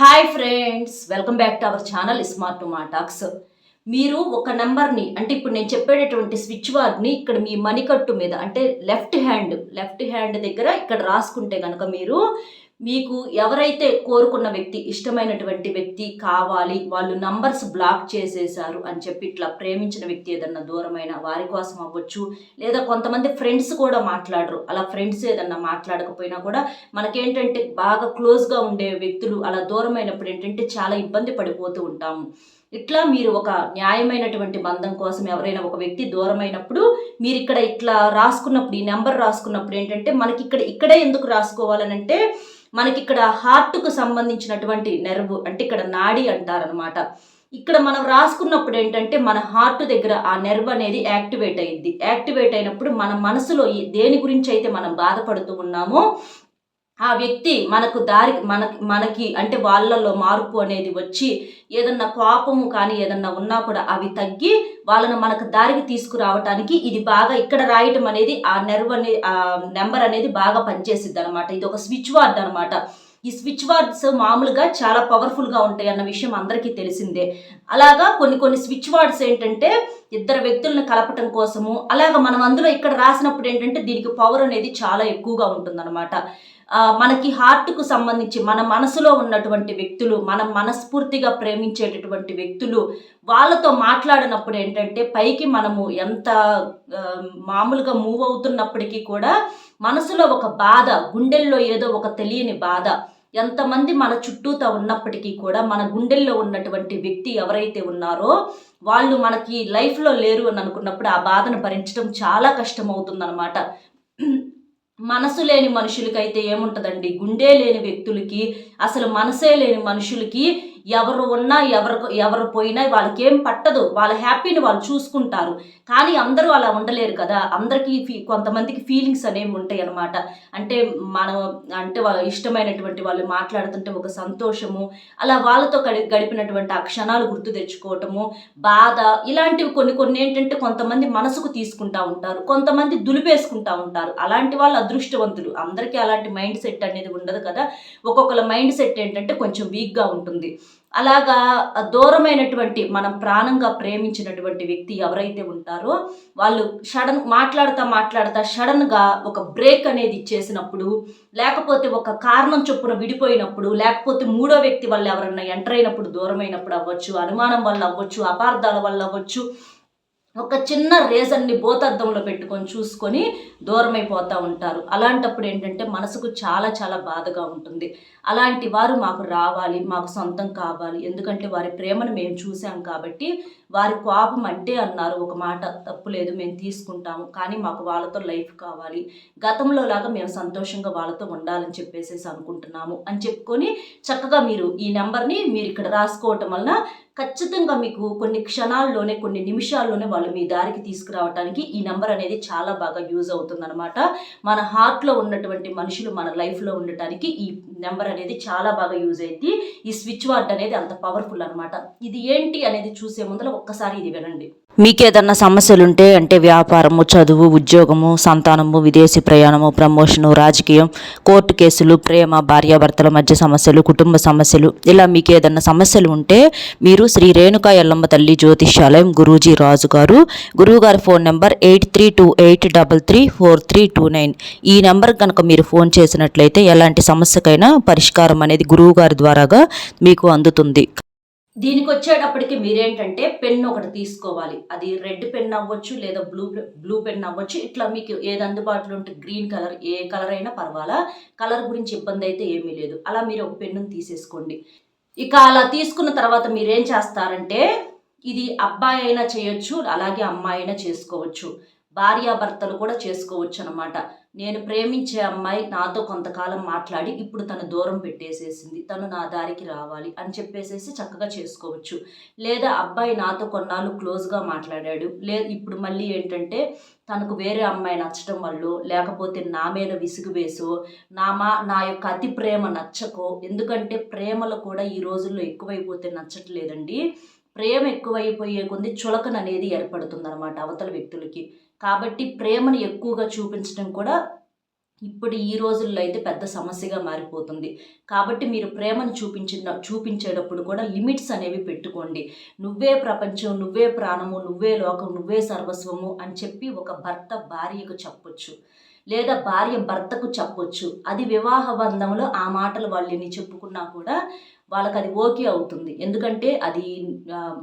Hi friends welcome back to our channel smart మా talks మీరు ఒక నెంబర్ని అంటే ఇప్పుడు నేను చెప్పేటటువంటి స్విచ్ వార్డ్ని ఇక్కడ మీ మణికట్టు మీద అంటే లెఫ్ట్ హ్యాండ్ లెఫ్ట్ హ్యాండ్ దగ్గర ఇక్కడ రాసుకుంటే కనుక మీరు మీకు ఎవరైతే కోరుకున్న వ్యక్తి ఇష్టమైనటువంటి వ్యక్తి కావాలి వాళ్ళు నంబర్స్ బ్లాక్ చేసేసారు అని చెప్పి ఇట్లా ప్రేమించిన వ్యక్తి ఏదన్నా దూరమైన వారి కోసం అవ్వచ్చు లేదా కొంతమంది ఫ్రెండ్స్ కూడా మాట్లాడరు. అలా ఫ్రెండ్స్ ఏదన్నా మాట్లాడకపోయినా కూడా మనకేంటంటే బాగా క్లోజ్గా ఉండే వ్యక్తులు అలా దూరమైనప్పుడు ఏంటంటే చాలా ఇబ్బంది పడిపోతూ ఉంటాము. ఇట్లా మీరు ఒక న్యాయమైనటువంటి బంధం కోసం ఎవరైనా ఒక వ్యక్తి దూరమైనప్పుడు మీరు ఇక్కడ ఇట్లా రాసుకున్నప్పుడు ఈ నెంబర్ రాసుకున్నప్పుడు ఏంటంటే మనకి ఇక్కడ ఇక్కడే ఎందుకు రాసుకోవాలనంటే మనకి ఇక్కడ హార్ట్కు సంబంధించినటువంటి నెర్వ్ అంటే ఇక్కడ నాడి అంటారనమాట ఇక్కడ మనం రాసుకున్నప్పుడు ఏంటంటే మన హార్ట్ దగ్గర ఆ నెర్వ్ అనేది యాక్టివేట్ అయ్యింది యాక్టివేట్ అయినప్పుడు మన మనసులో దేని గురించి అయితే మనం బాధపడుతూ ఉన్నామో ఆ వ్యక్తి మనకు దారి మనకి మనకి అంటే వాళ్ళల్లో మార్పు అనేది వచ్చి ఏదన్నా కోపము కానీ ఏదన్నా ఉన్నా కూడా అవి తగ్గి వాళ్ళను మనకు దారికి తీసుకురావటానికి ఇది బాగా ఇక్కడ రాయటం అనేది ఆ నెర్వ్ అనే ఆ నెంబర్ అనేది బాగా పనిచేసిద్ది అనమాట ఇది ఒక స్విచ్ వార్డ్ అనమాట ఈ స్విచ్ వార్డ్స్ మామూలుగా చాలా పవర్ఫుల్గా ఉంటాయి అన్న విషయం అందరికీ తెలిసిందే. అలాగా కొన్ని కొన్ని స్విచ్ వార్డ్స్ ఏంటంటే ఇద్దరు వ్యక్తులను కలపటం కోసము అలాగ మనం అందులో ఇక్కడ రాసినప్పుడు ఏంటంటే దీనికి పవర్ అనేది చాలా ఎక్కువగా ఉంటుందన్నమాట. మనకి హార్ట్కు సంబంధించి మన మనసులో ఉన్నటువంటి వ్యక్తులు మనం మనస్ఫూర్తిగా ప్రేమించేటటువంటి వ్యక్తులు వాళ్ళతో మాట్లాడినప్పుడు ఏంటంటే పైకి మనము ఎంత మామూలుగా మూవ్ అవుతున్నప్పటికీ కూడా మనసులో ఒక బాధ గుండెల్లో ఏదో ఒక తెలియని బాధ ఎంతమంది మన చుట్టూతో ఉన్నప్పటికీ కూడా మన గుండెల్లో ఉన్నటువంటి వ్యక్తి ఎవరైతే ఉన్నారో వాళ్ళు మనకి లైఫ్లో లేరు అని అనుకున్నప్పుడు ఆ బాధను భరించడం చాలా కష్టం అవుతుందన్నమాట మనసు లేని మనుషులకైతే ఏముంటుందండి? గుండె లేని వ్యక్తులకి అసలు మనసే లేని మనుషులకి ఎవరు ఉన్నా ఎవరు ఎవరు పోయినా వాళ్ళకి ఏం పట్టదు. వాళ్ళ హ్యాపీని వాళ్ళు చూసుకుంటారు. కానీ అందరూ అలా ఉండలేరు కదా. అందరికీ ఫీ కొంతమందికి ఫీలింగ్స్ అనేవి ఉంటాయి అన్నమాట. అంటే మనం అంటే వాళ్ళ ఇష్టమైనటువంటి వాళ్ళు మాట్లాడుతుంటే ఒక సంతోషము అలా వాళ్ళతో గడి గడిపినటువంటి ఆ క్షణాలు గుర్తు తెచ్చుకోవటము బాధ ఇలాంటివి కొన్ని కొన్ని ఏంటంటే కొంతమంది మనసుకు తీసుకుంటా ఉంటారు. కొంతమంది దులిపేసుకుంటా ఉంటారు. అలాంటి వాళ్ళు అదృష్టవంతులు. అందరికీ అలాంటి మైండ్ సెట్ అనేది ఉండదు కదా. ఒక్కొక్కల మైండ్ సెట్ ఏంటంటే కొంచెం వీక్గా ఉంటుంది. అలాగా దూరమైనటువంటి మనం ప్రాణంగా ప్రేమించినటువంటి వ్యక్తి ఎవరైతే ఉంటారో వాళ్ళు సడన్ మాట్లాడుతా మాట్లాడుతా సడన్గా ఒక బ్రేక్ అనేది ఇచ్చేసినప్పుడు లేకపోతే ఒక కారణం చొప్పున విడిపోయినప్పుడు లేకపోతే మూడో వ్యక్తి వల్ల ఎవరన్నా ఎంటర్ అయినప్పుడు దూరమైనప్పుడు అవ్వచ్చు అనుమానం వల్ల అవ్వచ్చు అపార్థాల వల్ల అవ్వచ్చు ఒక చిన్న రీజన్ని భూతార్థంలో పెట్టుకొని చూసుకొని దూరమైపోతూ ఉంటారు. అలాంటప్పుడు ఏంటంటే మనసుకు చాలా చాలా బాధగా ఉంటుంది. అలాంటి వారు మాకు రావాలి మాకు సొంతం కావాలి. ఎందుకంటే వారి ప్రేమను మేము చూసాం కాబట్టి వారి కోపం అంటే అన్నారు. ఒక మాట తప్పు లేదు మేము తీసుకుంటాము. కానీ మాకు వాళ్ళతో లైఫ్ కావాలి. గతంలో లాగా మేము సంతోషంగా వాళ్ళతో ఉండాలని చెప్పేసి అనుకుంటున్నాము అని చెప్పుకొని చక్కగా మీరు ఈ నెంబర్ని మీరు ఇక్కడ రాసుకోవటం వలన ఖచ్చితంగా మీకు కొన్ని క్షణాల్లోనే కొన్ని నిమిషాల్లోనే వాళ్ళు మీ దారికి తీసుకురావడానికి ఈ నెంబర్ అనేది చాలా బాగా యూజ్ అవుతుంది. అవుతుందన్నమాట మన హార్ట్లో ఉన్నటువంటి మనుషులు మన లైఫ్లో ఉండటానికి ఈ నెంబర్ అనేది చాలా బాగా యూజ్ అయింది ఈ స్విచ్ వార్డ్ అనేది అంత పవర్ఫుల్ అనమాట ఇది ఏంటి అనేది చూసే ముందర ఒక్కసారి ఇది వినండి. మీకు ఏదన్నా సమస్యలు ఉంటే అంటే వ్యాపారము చదువు ఉద్యోగము సంతానము విదేశీ ప్రయాణము ప్రమోషను రాజకీయం కోర్టు కేసులు ప్రేమ భార్యాభర్తల మధ్య సమస్యలు కుటుంబ సమస్యలు ఇలా మీకు ఏదన్నా సమస్యలు ఉంటే మీరు శ్రీ రేణుకా ఎల్లమ్మ తల్లి జ్యోతిష్యాలయం గురూజీ రాజు గారు గురువుగారి phone number eight three two eight double three four three two nine. ఈ నెంబర్ కనుక మీరు ఫోన్ చేసినట్లయితే ఎలాంటి సమస్యకైనా పరిష్కారం అనేది గురువుగారి ద్వారాగా మీకు అందుతుంది. దీనికి వచ్చేటప్పటికి మీరేంటంటే పెన్ ఒకటి తీసుకోవాలి. అది రెడ్ పెన్ అవ్వచ్చు లేదా బ్లూ బ్లూ పెన్ అవ్వచ్చు. ఇట్లా మీకు ఏది అందుబాటులో ఉంటే గ్రీన్ కలర్ ఏ కలర్ అయినా పర్వాలా. కలర్ గురించి ఇబ్బంది అయితే ఏమీ లేదు. అలా మీరు ఒక పెన్ను తీసేసుకోండి. ఇక అలా తీసుకున్న తర్వాత మీరేం చేస్తారంటే ఇది అబ్బాయి అయినా చేయొచ్చు అలాగే అమ్మాయి అయినా చేసుకోవచ్చు. భార్యాభర్తలు కూడా చేసుకోవచ్చు అనమాట నేను ప్రేమించే అమ్మాయి నాతో కొంతకాలం మాట్లాడి ఇప్పుడు తను దూరం పెట్టేసేసింది. తను నా దారికి రావాలి అని చెప్పేసేసి చక్కగా చేసుకోవచ్చు. లేదా అబ్బాయి నాతో కొన్నాళ్ళు క్లోజ్గా మాట్లాడాడు. లేదు ఇప్పుడు మళ్ళీ ఏంటంటే తనకు వేరే అమ్మాయి నచ్చడం వల్ల లేకపోతే నా మీద విసుగు వేసో నా మా నా యొక్క అతి ప్రేమ నచ్చకో ఎందుకంటే ప్రేమలు కూడా ఈ రోజుల్లో ఎక్కువైపోతే నచ్చట్లేదండి. ప్రేమ ఎక్కువైపోయే కొద్ది చులకన అనేది ఏర్పడుతుందన్నమాట అవతల వ్యక్తులకి. కాబట్టి ప్రేమను ఎక్కువగా చూపించడం కూడా ఇప్పుడు ఈ రోజుల్లో అయితే పెద్ద సమస్యగా మారిపోతుంది. కాబట్టి మీరు ప్రేమను చూపించిన చూపించేటప్పుడు కూడా లిమిట్స్ అనేవి పెట్టుకోండి. నువ్వే ప్రపంచం నువ్వే ప్రాణము నువ్వే లోకం నువ్వే సర్వస్వము అని చెప్పి ఒక భర్త భార్యకు చెప్పొచ్చు. లేదా భార్య భర్తకు చెప్పొచ్చు. అది వివాహ బంధంలో ఆ మాటలు వాళ్ళని చెప్పుకున్నా కూడా వాళ్ళకి అది ఓకే అవుతుంది. ఎందుకంటే అది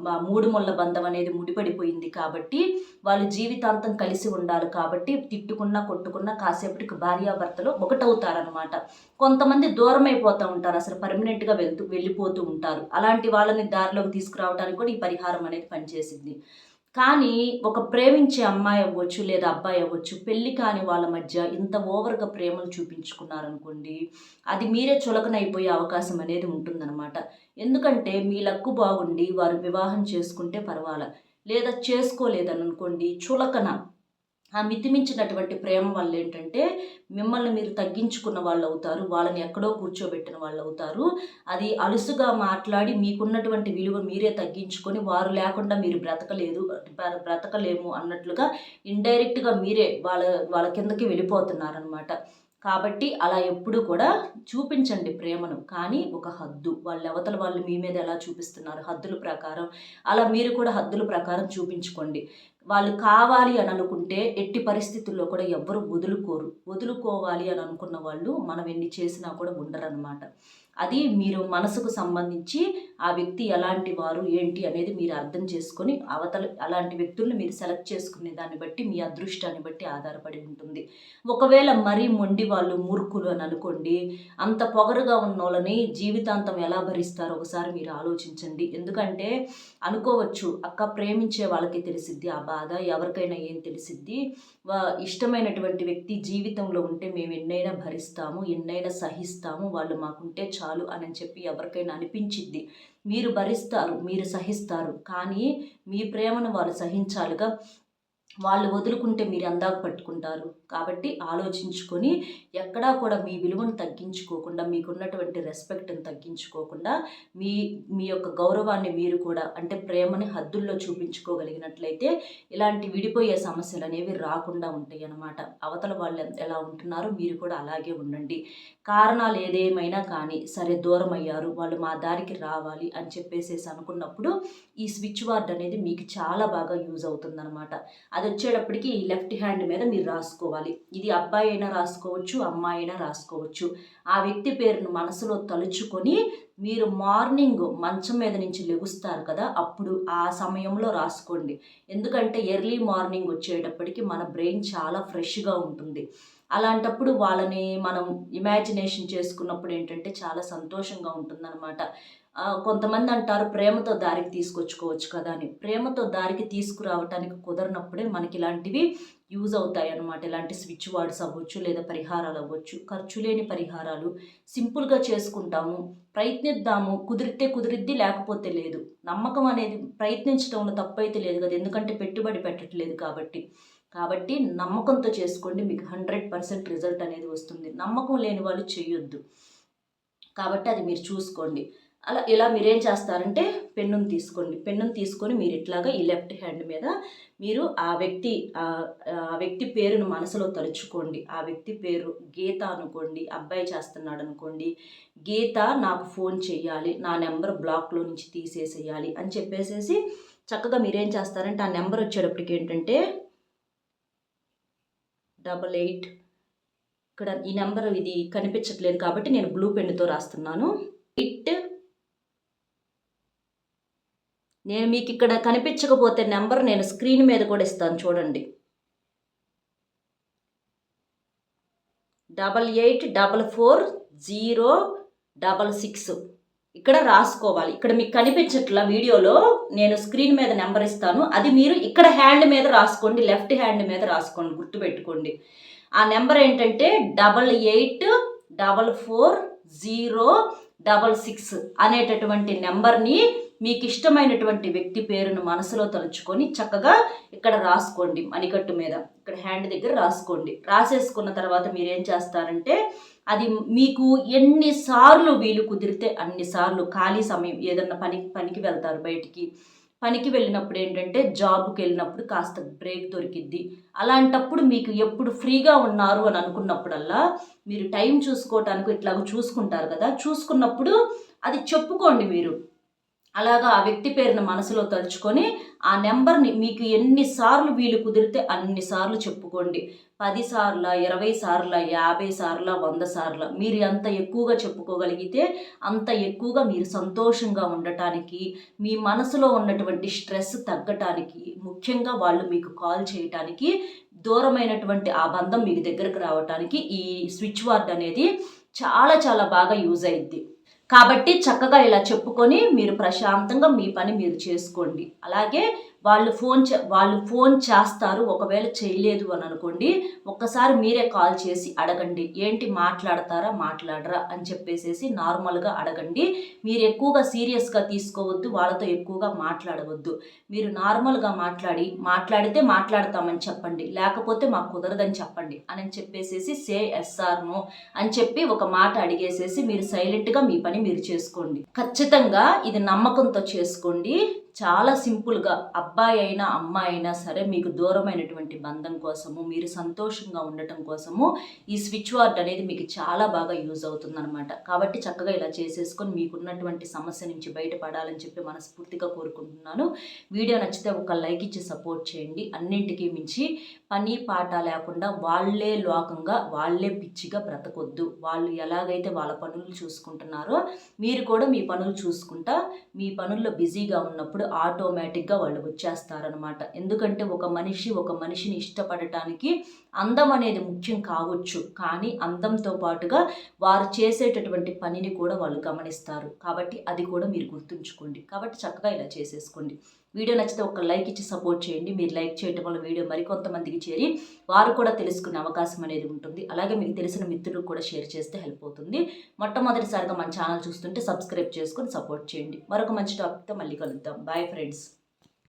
మా మూడు ముళ్ళ బంధం అనేది ముడిపడిపోయింది కాబట్టి వాళ్ళు జీవితాంతం కలిసి ఉండాలి కాబట్టి తిట్టుకున్నా కొట్టుకున్నా కాసేపటికి భార్యాభర్తలు ఒకటవుతారనమాట కొంతమంది దూరం అయిపోతూ ఉంటారు అసలు పర్మనెంట్గా వెళ్తూ వెళ్ళిపోతూ ఉంటారు. అలాంటి వాళ్ళని దారిలోకి తీసుకురావడానికి కూడా ఈ పరిహారం అనేది పనిచేసింది. కానీ ఒక ప్రేమించే అమ్మాయి అవ్వచ్చు లేదా అబ్బాయి అవ్వచ్చు పెళ్ళి కాని వాళ్ళ మధ్య ఇంత ఓవర్గా ప్రేమను చూపించుకున్నారనుకోండి అది మీరే చులకనైపోయే అవకాశం అనేది ఉంటుందన్నమాట. ఎందుకంటే మీ లక్కు బాగుండి వారు వివాహం చేసుకుంటే పర్వాలా. లేదా చేసుకోలేదని అనుకోండి చులకన. ఆ మితిమించినటువంటి ప్రేమ వల్ల ఏంటంటే మిమ్మల్ని మీరు తగ్గించుకున్న వాళ్ళు అవుతారు వాళ్ళని ఎక్కడో కూర్చోబెట్టిన వాళ్ళు అవుతారు అది అలుసుగా మాట్లాడి మీకున్నటువంటి విలువ మీరే తగ్గించుకొని వారు లేకుండా మీరు బ్రతకలేదు బ్రతకలేము అన్నట్లుగా ఇండైరెక్ట్గా మీరే వాళ్ళ వాళ్ళ కిందకి వెళ్ళిపోతున్నారనమాట కాబట్టి అలా ఎప్పుడు కూడా చూపించండి ప్రేమను. కానీ ఒక హద్దు. వాళ్ళ అవతల వాళ్ళు మీ మీద ఎలా చూపిస్తున్నారు హద్దుల ప్రకారం? అలా మీరు కూడా హద్దుల ప్రకారం చూపించుకోండి. వాళ్ళు కావాలి అని అనుకుంటే ఎట్టి పరిస్థితుల్లో కూడా ఎవ్వరు వదులుకోరు. వదులుకోవాలి అని అనుకున్న వాళ్ళు మనం ఎన్ని చేసినా కూడా ఉండరన్నమాట. అది మీరు మనసుకు సంబంధించి ఆ వ్యక్తి ఎలాంటి వారు ఏంటి అనేది మీరు అర్థం చేసుకొని అవతల అలాంటి వ్యక్తులను మీరు సెలెక్ట్ చేసుకునే దాన్ని బట్టి మీ అదృష్టాన్ని బట్టి ఆధారపడి ఉంటుంది. ఒకవేళ మరీ మొండి వాళ్ళు మూర్ఖులు అని అనుకోండి అంత పొగరుగా ఉన్న వాళ్ళని జీవితాంతం ఎలా భరిస్తారో ఒకసారి మీరు ఆలోచించండి. ఎందుకంటే అనుకోవచ్చు అక్క ప్రేమించే వాళ్ళకి తెలిసిద్ది ఆ బాధ ఎవరికైనా ఏం తెలిసిద్ది? వా- ఇష్టమైనటువంటి వ్యక్తి జీవితంలో ఉంటే మేము ఎన్నైనా భరిస్తాము ఎన్నైనా సహిస్తాము వాళ్ళు మాకుంటే చాలా. అని చెప్పి ఎవరికైనా అనిపించింది. మీరు భరిస్తారు మీరు సహిస్తారు. కానీ మీ ప్రేమను వాళ్ళు సహించాలిగా. వాళ్ళు వదులుకుంటే మీరు అందాక పట్టుకుంటారు. కాబట్టి ఆలోచించుకొని ఎక్కడా కూడా మీ విలువను తగ్గించుకోకుండా మీకున్నటువంటి రెస్పెక్ట్ని తగ్గించుకోకుండా మీ మీ యొక్క గౌరవాన్ని మీరు కూడా అంటే ప్రేమని హద్దుల్లో చూపించుకోగలిగినట్లయితే ఇలాంటి విడిపోయే సమస్యలు అనేవి రాకుండా ఉంటాయి అన్నమాట అవతల వాళ్ళు ఎలా ఉంటున్నారో మీరు కూడా అలాగే ఉండండి. కారణాలు ఏదేమైనా కానీ సరే దూరం అయ్యారు వాళ్ళు మా దారికి రావాలి అని చెప్పేసేసి అనుకున్నప్పుడు ఈ స్విచ్ వార్డ్ అనేది మీకు చాలా బాగా యూజ్ అవుతుందన్నమాట. అది వచ్చేటప్పటికి ఈ లెఫ్ట్ హ్యాండ్ మీద మీరు రాసుకోవాలి. ఇది అబ్బాయి అయినా రాసుకోవచ్చు అమ్మాయి అయినా రాసుకోవచ్చు. ఆ వ్యక్తి పేరును మనసులో తలుచుకొని మీరు మార్నింగ్ మంచం మీద నుంచి లెగుస్తారు కదా అప్పుడు ఆ సమయంలో రాసుకోండి. ఎందుకంటే ఎర్లీ మార్నింగ్ వచ్చేటప్పటికి మన బ్రెయిన్ చాలా ఫ్రెష్గా ఉంటుంది. అలాంటప్పుడు వాళ్ళని మనం ఇమాజినేషన్ చేసుకున్నప్పుడు ఏంటంటే చాలా సంతోషంగా ఉంటుందన్నమాట. కొంతమంది అంటారు ప్రేమతో దారికి తీసుకొచ్చుకోవచ్చు కదా అని. ప్రేమతో దారికి తీసుకురావటానికి కుదరనప్పుడే మనకి ఇలాంటివి యూజ్ అవుతాయి అన్నమాట. ఇలాంటి స్విచ్ వార్డ్స్ అవ్వచ్చు లేదా పరిహారాలు అవ్వచ్చు. ఖర్చు లేని పరిహారాలు సింపుల్గా చేసుకుంటాము ప్రయత్నిద్దాము కుదిరితే కుదిరిద్ది లేకపోతే లేదు. నమ్మకం అనేది ప్రయత్నించడంలో తప్పైతే లేదు కదా. ఎందుకంటే పెట్టుబడి పెట్టట్లేదు కాబట్టి. కాబట్టి నమ్మకంతో చేసుకోండి మీకు హండ్రెడ్ పర్సెంట్ రిజల్ట్ అనేది వస్తుంది. నమ్మకం లేని వాళ్ళు చేయొద్దు. కాబట్టి అది మీరు చూసుకోండి. అలా ఇలా మీరేం చేస్తారంటే పెన్నును తీసుకోండి. పెన్నును తీసుకొని మీరు ఇట్లాగా ఈ లెఫ్ట్ హ్యాండ్ మీద మీరు ఆ వ్యక్తి ఆ- వ్యక్తి పేరును మనసులో తలుచుకోండి. ఆ వ్యక్తి పేరు గీత అనుకోండి అబ్బాయి చేస్తున్నాడు అనుకోండి గీత నాకు ఫోన్ చేయాలి నా నెంబర్ బ్లాక్లో నుంచి తీసేసేయాలి అని చెప్పేసేసి చక్కగా మీరేం చేస్తారంటే ఆ నెంబర్ వచ్చేటప్పటికి ఏంటంటే డబల్ ఎయిట్. ఇక్కడ ఈ నెంబర్ ఇది కనిపించట్లేదు కాబట్టి నేను బ్లూ పెన్నుతో రాస్తున్నాను. ఇట్. నేను మీకు ఇక్కడ కనిపించకపోతే నెంబర్ నేను స్క్రీన్ మీద కూడా ఇస్తాను చూడండి. Double eight double four zero double six. ఇక్కడ రాసుకోవాలి. ఇక్కడ మీకు కనిపించట్ల వీడియోలో నేను స్క్రీన్ మీద నెంబర్ ఇస్తాను. అది మీరు ఇక్కడ హ్యాండ్ మీద రాసుకోండి లెఫ్ట్ హ్యాండ్ మీద రాసుకోండి గుర్తుపెట్టుకోండి. ఆ నెంబర్ ఏంటంటే double eight double four zero double six అనేటటువంటి నెంబర్ని మీకు ఇష్టమైనటువంటి వ్యక్తి పేరును మనసులో తలుచుకొని చక్కగా ఇక్కడ రాసుకోండి మణికట్టు మీద. ఇక్కడ హ్యాండ్ దగ్గర రాసుకోండి. రాసేసుకున్న తర్వాత మీరు ఏం చేస్తారంటే అది మీకు ఎన్నిసార్లు వీలు కుదిరితే అన్నిసార్లు ఖాళీ సమయం ఏదన్నా పని పనికి వెళ్తారు బయటికి. పనికి వెళ్ళినప్పుడు ఏంటంటే జాబ్కి వెళ్ళినప్పుడు కాస్త బ్రేక్ దొరికిద్ది. అలాంటప్పుడు మీకు ఎప్పుడు ఫ్రీగా ఉన్నారు అని అనుకున్నప్పుడల్లా మీరు టైం చూసుకోవటానికి ఇట్లాగ చూసుకుంటారు కదా. చూసుకున్నప్పుడు అది చెప్పుకోండి మీరు. అలాగా ఆ వ్యక్తి పేరును మనసులో తలుచుకొని ఆ నెంబర్ని మీకు ఎన్నిసార్లు వీలు కుదిరితే అన్నిసార్లు చెప్పుకోండి. పది సార్ల ఇరవై సార్ల యాభై సార్ల వంద సార్ల. మీరు ఎంత ఎక్కువగా చెప్పుకోగలిగితే అంత ఎక్కువగా మీరు సంతోషంగా ఉండటానికి మీ మనసులో ఉన్నటువంటి స్ట్రెస్ తగ్గటానికి ముఖ్యంగా వాళ్ళు మీకు కాల్ చేయటానికి దూరమైనటువంటి ఆ బంధం మీకు దగ్గరకు రావటానికి ఈ స్విచ్ వార్డ్ అనేది చాలా చాలా బాగా యూజ్ అయింది కాబట్టి చక్కగా ఇలా చెప్పుకొని మీరు ప్రశాంతంగా మీ పని మీరు చేసుకోండి. అలాగే వాళ్ళు ఫోన్ చే వాళ్ళు ఫోన్ చేస్తారు ఒకవేళ చేయలేదు అని అనుకోండి ఒక్కసారి మీరే కాల్ చేసి అడగండి. ఏంటి మాట్లాడతారా మాట్లాడరా అని చెప్పేసేసి నార్మల్గా అడగండి. మీరు ఎక్కువగా సీరియస్గా తీసుకోవద్దు వాళ్ళతో ఎక్కువగా మాట్లాడవద్దు. మీరు నార్మల్గా మాట్లాడి మాట్లాడితే మాట్లాడతామని చెప్పండి. లేకపోతే మాకు కుదరదని చెప్పండి అని చెప్పేసేసి సే ఎస్ఆర్ నో అని చెప్పి ఒక మాట అడిగేసేసి మీరు సైలెంట్గా మీ పని మీరు చేసుకోండి. ఖచ్చితంగా ఇది నమ్మకంతో చేసుకోండి. చాలా సింపుల్గా అబ్బాయి అయినా అమ్మాయి అయినా సరే మీకు దూరమైనటువంటి బంధం కోసము మీరు సంతోషంగా ఉండటం కోసము ఈ స్విచ్ వార్డ్ అనేది మీకు చాలా బాగా యూజ్ అవుతుందన్నమాట. కాబట్టి చక్కగా ఇలా చేసేసుకొని మీకున్నటువంటి సమస్య నుంచి బయటపడాలని చెప్పి మనస్ఫూర్తిగా కోరుకుంటున్నాను. వీడియో నచ్చితే ఒక లైక్ ఇచ్చి సపోర్ట్ చేయండి. అన్నింటికీ మించి పని పాట లేకుండా వాళ్ళే లోకంగా వాళ్ళే పిచ్చిగా బ్రతకొద్దు. వాళ్ళు ఎలాగైతే వాళ్ళ పనులు చూసుకుంటున్నారో మీరు కూడా మీ పనులు చూసుకుంటా మీ పనుల్లో బిజీగా ఉన్నప్పుడు ఆటోమేటిక్గా వాళ్ళు వచ్చేస్తారనమాట ఎందుకంటే ఒక మనిషి ఒక మనిషిని ఇష్టపడటానికి అందం అనేది ముఖ్యం కావచ్చు. కానీ అందంతో పాటుగా వారు చేసేటటువంటి పనిని కూడా వాళ్ళు గమనిస్తారు. కాబట్టి అది కూడా మీరు గుర్తుంచుకోండి. కాబట్టి చక్కగా ఇలా చేసేసుకోండి. వీడియో నచ్చితే ఒక లైక్ ఇచ్చి సపోర్ట్ చేయండి. మీరు లైక్ చేయడం వల్ల వీడియో మరికొంతమందికి చేరి వారు కూడా తెలుసుకునే అవకాశం అనేది ఉంటుంది. అలాగే మీకు తెలిసిన మిత్రులకు కూడా షేర్ చేస్తే హెల్ప్ అవుతుంది. మొట్టమొదటిసారిగా మన ఛానల్ చూస్తుంటే సబ్స్క్రైబ్ చేసుకొని సపోర్ట్ చేయండి. మరొక మంచి టాపిక్తో మళ్ళీ కలుద్దాం. Bye friends